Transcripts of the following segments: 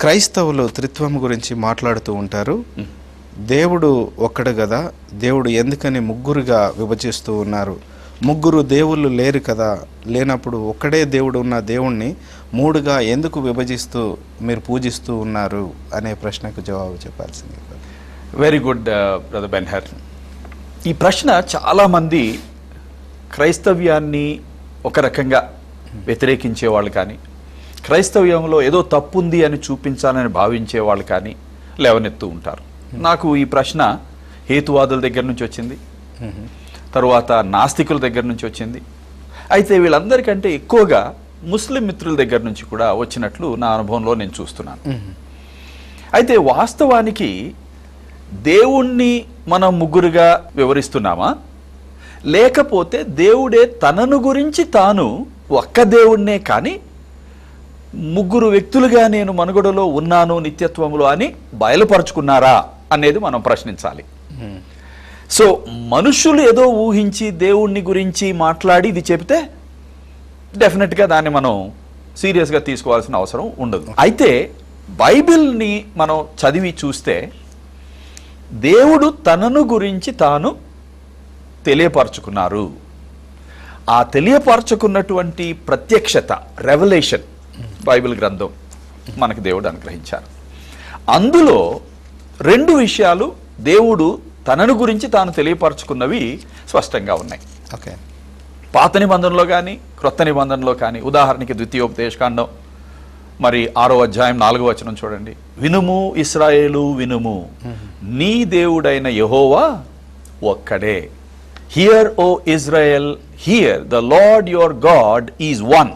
క్రైస్తవులు త్రిత్వం గురించి మాట్లాడుతూ ఉంటారు. దేవుడు ఒక్కడు కదా దేవుడు ఎందుకని ముగ్గురుగా విభజిస్తూ ఉన్నారు? ముగ్గురు దేవుళ్ళు లేరు కదా లేనప్పుడు ఒక్కడే దేవుడు ఉన్న దేవుణ్ణి మూడుగా ఎందుకు విభజిస్తూ మీరు పూజిస్తూ ఉన్నారు అనే ప్రశ్నకు జవాబు చెప్పాల్సింది. వెరీ గుడ్ బ్రదర్ బెన్హర్ ఈ ప్రశ్న చాలామంది క్రైస్తవ్యాన్ని ఒక రకంగా వ్యతిరేకించే వాళ్ళు కానీ క్రైస్తవ్యంలో ఏదో తప్పు ఉంది అని చూపించాలని భావించే వాళ్ళు కానీ లేవనెత్తూ ఉంటారు. నాకు ఈ ప్రశ్న హేతువాదుల దగ్గర నుంచి వచ్చింది. తరువాత నాస్తికుల దగ్గర నుంచి వచ్చింది. అయితే వీళ్ళందరికంటే ఎక్కువగా ముస్లిం మిత్రుల దగ్గర నుంచి కూడా వచ్చినట్లు నా అనుభవంలో నేను చూస్తున్నాను. అయితే వాస్తవానికి దేవుణ్ణి మనం ముగ్గురుగా వివరిస్తున్నామా? లేకపోతే దేవుడే తనను గురించి తాను ఒక్క దేవుణ్ణే కానీ ముగ్గురు వ్యక్తులుగా నేను మనుగడలో ఉన్నాను నిత్యత్వంలో అని బయలుపరుచుకున్నారా అనేది మనం ప్రశ్నించాలి. సో మనుషులు ఏదో ఊహించి దేవుణ్ణి గురించి మాట్లాడి ఇది చెబితే డెఫినెట్గా దాన్ని మనం సీరియస్గా తీసుకోవాల్సిన అవసరం ఉండదు. అయితే బైబిల్ని మనం చదివి చూస్తే దేవుడు తనను గురించి తాను తెలియపరచుకున్నారు. ఆ తెలియపరచుకున్నటువంటి ప్రత్యక్షత రెవల్యూషన్ బైబిల్ గ్రంథం మనకి దేవుడు అనుగ్రహించారు. అందులో రెండు విషయాలు దేవుడు తనను గురించి తాను తెలియపరచుకున్నవి స్పష్టంగా ఉన్నాయి. ఓకే. పాత నిబంధనలో కానీ క్రొత్త నిబంధనలో కానీ ఉదాహరణకి ద్వితీయోపదేశకాండం మరి ఆరో అధ్యాయం నాలుగో వచనం చూడండి. వినుము ఇస్రాయేలు వినుము. నీ దేవుడైన యహోవా ఒక్కడే. Hear O Israel hear the Lord your God is one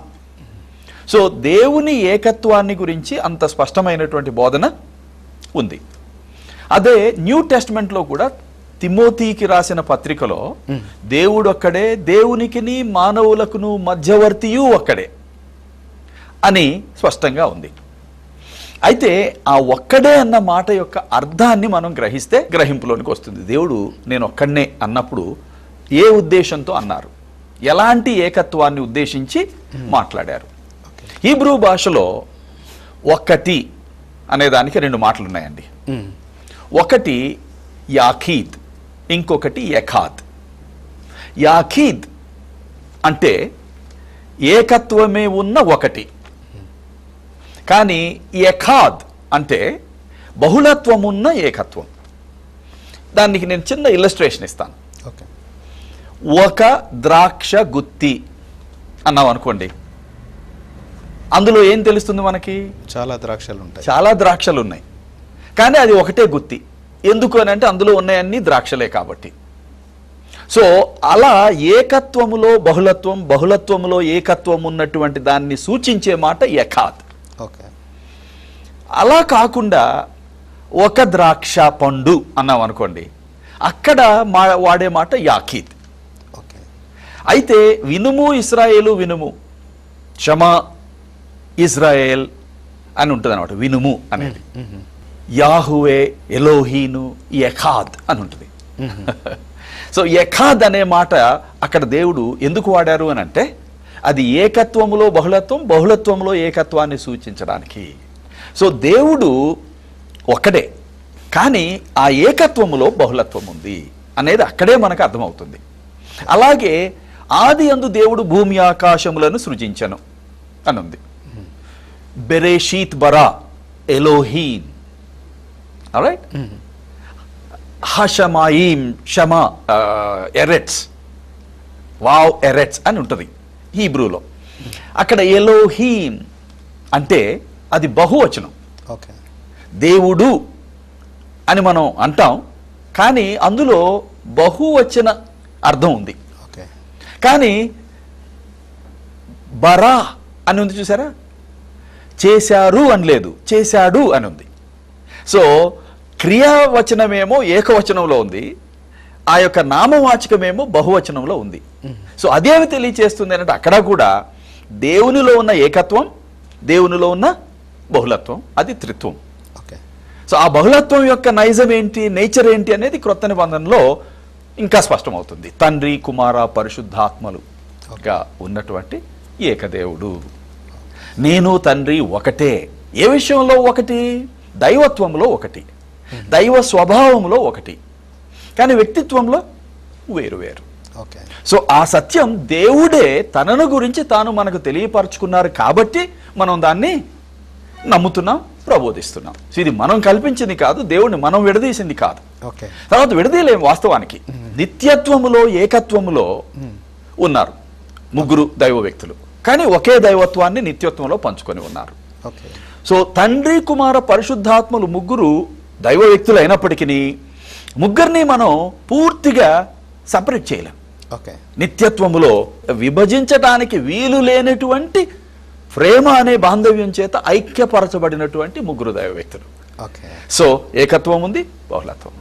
so దేవుని ఏకత్వాన్ని గురించి అంత స్పష్టమైనటువంటి బోధన ఉంది. అదే న్యూ టెస్ట్మెంట్లో కూడా తిమోతికి రాసిన పత్రికలో దేవుడు ఒక్కడే దేవునికిని మానవులకును మధ్యవర్తియు ఒక్కడే అని స్పష్టంగా ఉంది. అయితే ఆ ఒక్కడే అన్న మాట యొక్క అర్థాన్ని మనం గ్రహిస్తే గ్రహింపులోనికి వస్తుంది. దేవుడు నేను ఒక్కడనే అన్నప్పుడు ఏ ఉద్దేశంతో అన్నారు? ఎలాంటి ఏకత్వాన్ని ఉద్దేశించి మాట్లాడారు? హీబ్రూ భాషలో ఒక్కటి అనే దానికి రెండు మాటలు ఉన్నాయండి ఒకటి యాఖీద్ ఇంకొకటి యఖాద్. యాఖీద్ అంటే ఏకత్వమే ఉన్న ఒకటి. కానీ యఖాద్ అంటే బహుళత్వం ఉన్న ఏకత్వం. దానికి నేను చిన్న ఇల్లస్ట్రేషన్ ఇస్తాను. ఓకే. ఒక ద్రాక్ష గుత్తి అన్నాం అనుకోండి అందులో ఏం తెలుస్తుంది మనకి? చాలా ద్రాక్షలు ఉంటాయి. చాలా ద్రాక్షలు ఉన్నాయి. కానీ అది ఒకటే గుత్తి. ఎందుకు అని అంటే అందులో ఉన్నాయన్నీ ద్రాక్షలే కాబట్టి. సో అలా ఏకత్వములో బహుళత్వం బహుళత్వములో ఏకత్వం ఉన్నటువంటి దాన్ని సూచించే మాట యఖాత్. ఓకే. అలా కాకుండా ఒక ద్రాక్ష పండు అన్నాం అనుకోండి అక్కడ మా వాడే మాట యాకీత్ ఓకే. అయితే వినుము ఇస్రాయేలు వినుము. క్షమ ఇజ్రాయేల్ అని ఉంటుంది అనమాట వినుము అనేది. యాహువే ఎలోహీను యఖాద్ అని ఉంటుంది. సో యఖాద్ అనే మాట అక్కడ దేవుడు ఎందుకు వాడారు అని అంటే అది ఏకత్వములో బహుళత్వం బహుళత్వంలో ఏకత్వాన్ని సూచించడానికి. సో దేవుడు ఒక్కడే కానీ ఆ ఏకత్వములో బహుళత్వం ఉంది అనేది అక్కడే మనకు అర్థమవుతుంది. అలాగే ఆది అందు దేవుడు భూమి ఆకాశములను సృజించను బెరేషీత్ బరా ఎలోహీన్ రైట్ షమ ఎరెట్స్ వావ్ ఎరెట్స్ అని ఉంటుంది హీబ్రూలో. అక్కడ ఎలోహీన్ అంటే అది బహువచనం. ఓకే. దేవుడు అని మనం అంటాం కానీ అందులో బహువచన అర్థం ఉంది. ఓకే. కానీ బరా అని ఉంది చూసారా? చేశారు అని లేదు చేశాడు అని ఉంది సో క్రియావచనమేమో ఏకవచనంలో ఉంది ఆ యొక్క నామవాచకమేమో బహువచనంలో ఉంది. సో అదేమి తెలియచేస్తుంది అంటే అక్కడ కూడా దేవునిలో ఉన్న ఏకత్వం దేవునిలో ఉన్న బహుళత్వం అది త్రిత్వం. ఓకే. సో ఆ బహుళత్వం యొక్క నైజం ఏంటి నేచర్ ఏంటి అనేది క్రొత్త నిబంధనలో ఇంకా స్పష్టమవుతుంది. తండ్రి కుమార పరిశుద్ధాత్మలు గా ఉన్నటువంటి ఏకదేవుడు. నేను తండ్రి ఒకటే. ఏ విషయంలో ఒకటి? దైవత్వంలో ఒకటి. దైవ స్వభావంలో ఒకటి. కానీ వ్యక్తిత్వంలో వేరు వేరు. ఓకే. సో ఆ సత్యం దేవుడే తనను గురించి తాను మనకు తెలియపరచుకున్నారు కాబట్టి మనం దాన్ని నమ్ముతున్నాం ప్రబోధిస్తున్నాం. సో ఇది మనం కల్పించింది కాదు దేవుడిని మనం విడదీసింది కాదు. ఓకే. తర్వాత విడదీయలేం వాస్తవానికి. నిత్యత్వములో ఏకత్వములో ఉన్నారు ముగ్గురు దైవ వ్యక్తులు. కానీ ఒకే దైవత్వాన్ని నిత్యత్వంలో పంచుకొని ఉన్నారు. ఓకే. సో తండ్రి కుమార పరిశుద్ధాత్మలు ముగ్గురు దైవ వ్యక్తులు అయినప్పటికీ ముగ్గురిని మనం పూర్తిగా సపరేట్ చేయలేం. ఓకే. నిత్యత్వములో విభజించటానికి వీలు లేనటువంటి ప్రేమ అనే బాంధవ్యం చేత ఐక్యపరచబడినటువంటి ముగ్గురు దైవ వ్యక్తులు. ఓకే. సో ఏకత్వం ఉంది బహుళత్వం